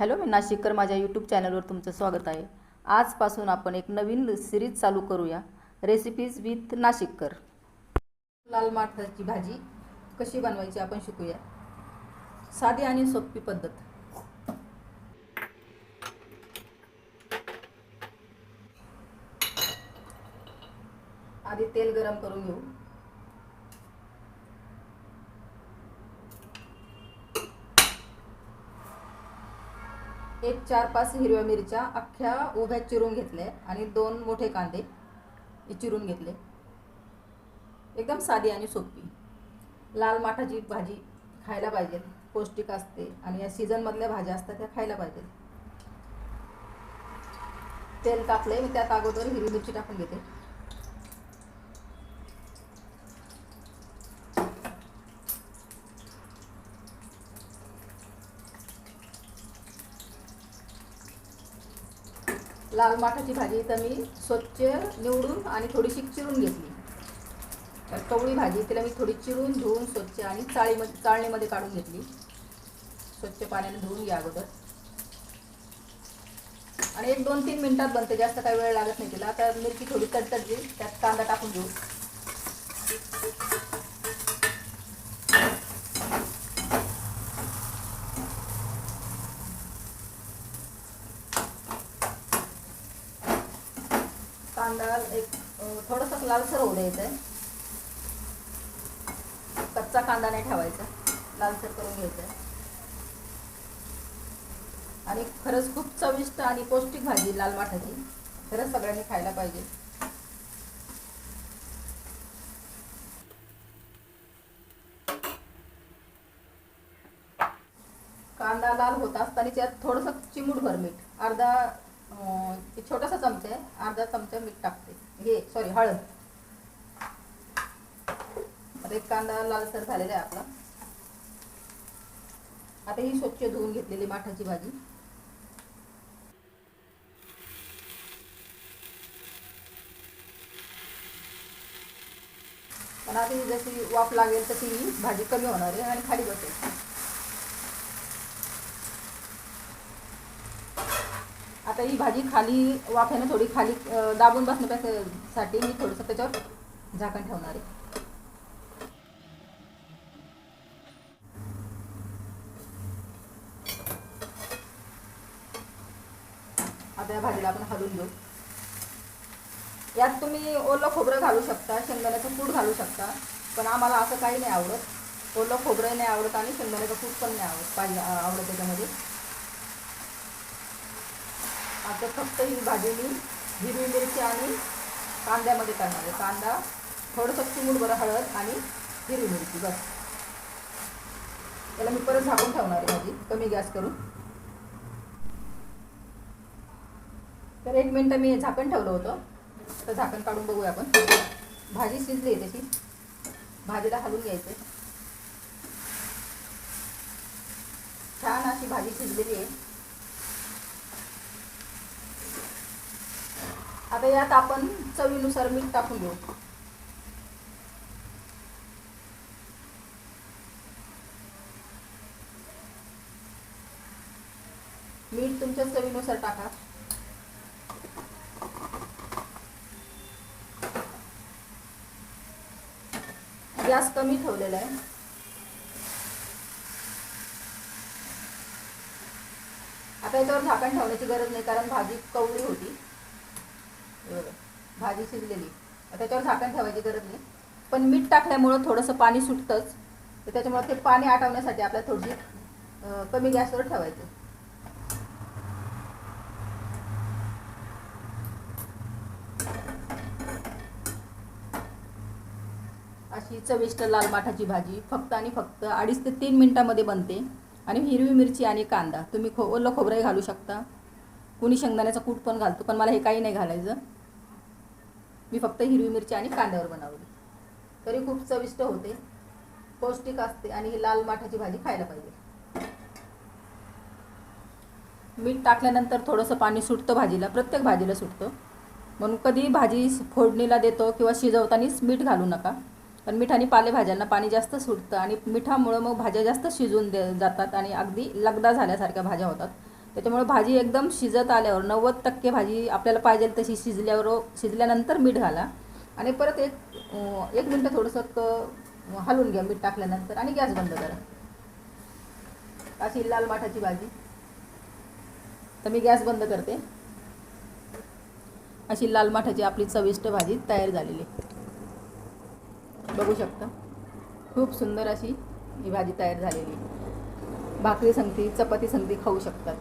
Hello मी नाशिककर. माझ्या YouTube चॅनलवर तुमचं स्वागत आहे. आजपासून आपण एक नवीन सिरीज चालू करूया. रेसिपीज विथ नाशिककर. लाल माठाची भाजी कशी बनवायची आपण शिकूया. साधी आणि सोपी पद्धत. आधी तेल गरम करून घेऊ. एक चार पाच हिरव्या मिरच्या अख्ख्या उभ्या चिरून घेतल्या आणि दोन मोठे कांदे हे चिरून घेतले. एकदम साधी आणि सोपी. लाल माठाची भाजी खायला पाहिजे. पौष्टिक असते आणि या सीझनमधल्या भाज्या असतात त्या खायला पाहिजेत तेल टाकले मी त्यात अगोदर हिरवी मिरची टाकून घेते. लाल माठाची भाजी तर मी स्वच्छ निवडून आणि थोडीशी चिरून घेतली. तर कवळी भाजी तिला मी थोडी चिरून धुवून स्वच्छ आणि चाळीमध्ये चाळणीमध्ये काढून घेतली. स्वच्छ पाण्याने धुवून घ्या अगोदर. आणि एक दोन तीन मिनटात बनते जास्त काही वेळ लागत नाही तिला. आता मिरची थोडी तडतडली त्यात कांदा टाकून घेऊ. कांदा एक थोडंसं लालसर होऊ द्यायचं आहे कच्चा कांदा नाही ठेवायचा. लालसर करून घ्यायचा. आहे आणि खरंच खूप चविष्ट आणि पौष्टिक भाजी लाल माठाची खरंच सगळ्यांनी खायला पाहिजे. कांदा लाल होत असताना त्यात थोडंसं चिमूटभर मीठ. अर्धा एक छोटासा चमचा आहे अर्धा चमचा मीठ टाकते. हे सॉरी हळद. आता एक कांदा लालसर झालेला आहे आपला. आता ही स्वच्छ धुवून घेतलेली माठाची भाजी. पण आता ही जशी वाफ लागेल तशी ही भाजी कमी होणार आहे आणि खाली बसेल. आता ही भाजी खाली वाफ्यानं थोडी खाली दाबून बसण्यासाठी मी थोडंसं त्याच्यावर झाकण ठेवणार आहे. आता या भाजीला आपण हलवून घेऊ. यात तुम्ही ओलं खोबरं घालू शकता शेंगदाण्याचं कूट घालू शकता पण आम्हाला असं काही नाही आवडत. ओलं खोबरं नाही आवडत आणि शेंगदाण्याचं कूट पण नाही आवडत पाहिजे आवडत त्याच्यामध्ये. आता फक्त ही भाजी मी हिरवी मिरची आणि कांद्यामध्ये करणार आहे. कांदा थोडंसं चिमूट बरं हळद आणि हिरवी मिरची बस. त्याला मी परत झाकून ठेवणार आहे भाजी कमी गॅस करून. तर एक मिनटं मी झाकण ठेवलं होतं. तर झाकण काढून बघूया आपण. भाजी शिजली आहे त्याची. भाजीला हलवून घ्यायचं छान अशी भाजी शिजलेली आहे. आता यात आपण चवीनुसार मीठ टाकून घेऊ. मीठ तुमच्या चवीनुसार टाका. गॅस कमी ठेवलेला आहे. आता याच्यावर झाकण ठेवण्याची गरज नाही कारण भाजी कवळी होती. भाजी शिजलेली. त्याच्यावर झाकण ठेवायची गरज नाही. पण मीठ टाकल्यामुळं थोडंसं पाणी सुटतंच. तर त्याच्यामुळं ते पाणी आटवण्यासाठी आपल्याला थोडीशी कमी गॅसवर ठेवायचं. अशी चविष्ट लाल माठाची भाजी फक्त आणि फक्त अडीच ते तीन मिनटामध्ये बनते. आणि हिरवी मिरची आणि कांदा. तुम्ही खो ओलं खोबरंही घालू शकता. कुणी शेंगदाण्याचा कूट पण घालतो पण मला हे काही नाही घालायचं. मी फक्त हिरवी मिरची आणि कांद्यावर बनवली तरी खूप चविष्ट होते पौष्टिक असते आणि ही लाल माठाची भाजी खायला पाहिजे. मीठ टाकल्यानंतर थोडंसं पाणी सुटतं भाजीला प्रत्येक भाजीला सुटतं. म्हणून कधी भाजी फोडणीला देतो किंवा शिजवतानाच मीठ घालू नका. पण मिठाने पालेभाज्यांना पाणी जास्त सुटतं आणि मिठामुळं मग भाज्या जास्त शिजून दे जातात आणि अगदी लगदा झाल्यासारख्या भाज्या होतात. त्याच्यामुळे भाजी एकदम शिजत आल्यावर नव्वद टक्के भाजी आपल्याला पाहिजे तशी शिजल्यावर शिजल्यानंतर मीठ घाला. आणि परत एक एक मिनटं थोडंसं हलवून घ्या मीठ टाकल्यानंतर आणि गॅस बंद करा. अशी लाल माठाची भाजी. तर मी गॅस बंद करते. अशी लाल माठाची आपली चविष्ट भाजी तयार झालेली आहे. बघू शकता. खूप सुंदर अशी ही भाजी तयार झालेली आहे. भाकरी संगती चपाती संगती खाऊ शकतात.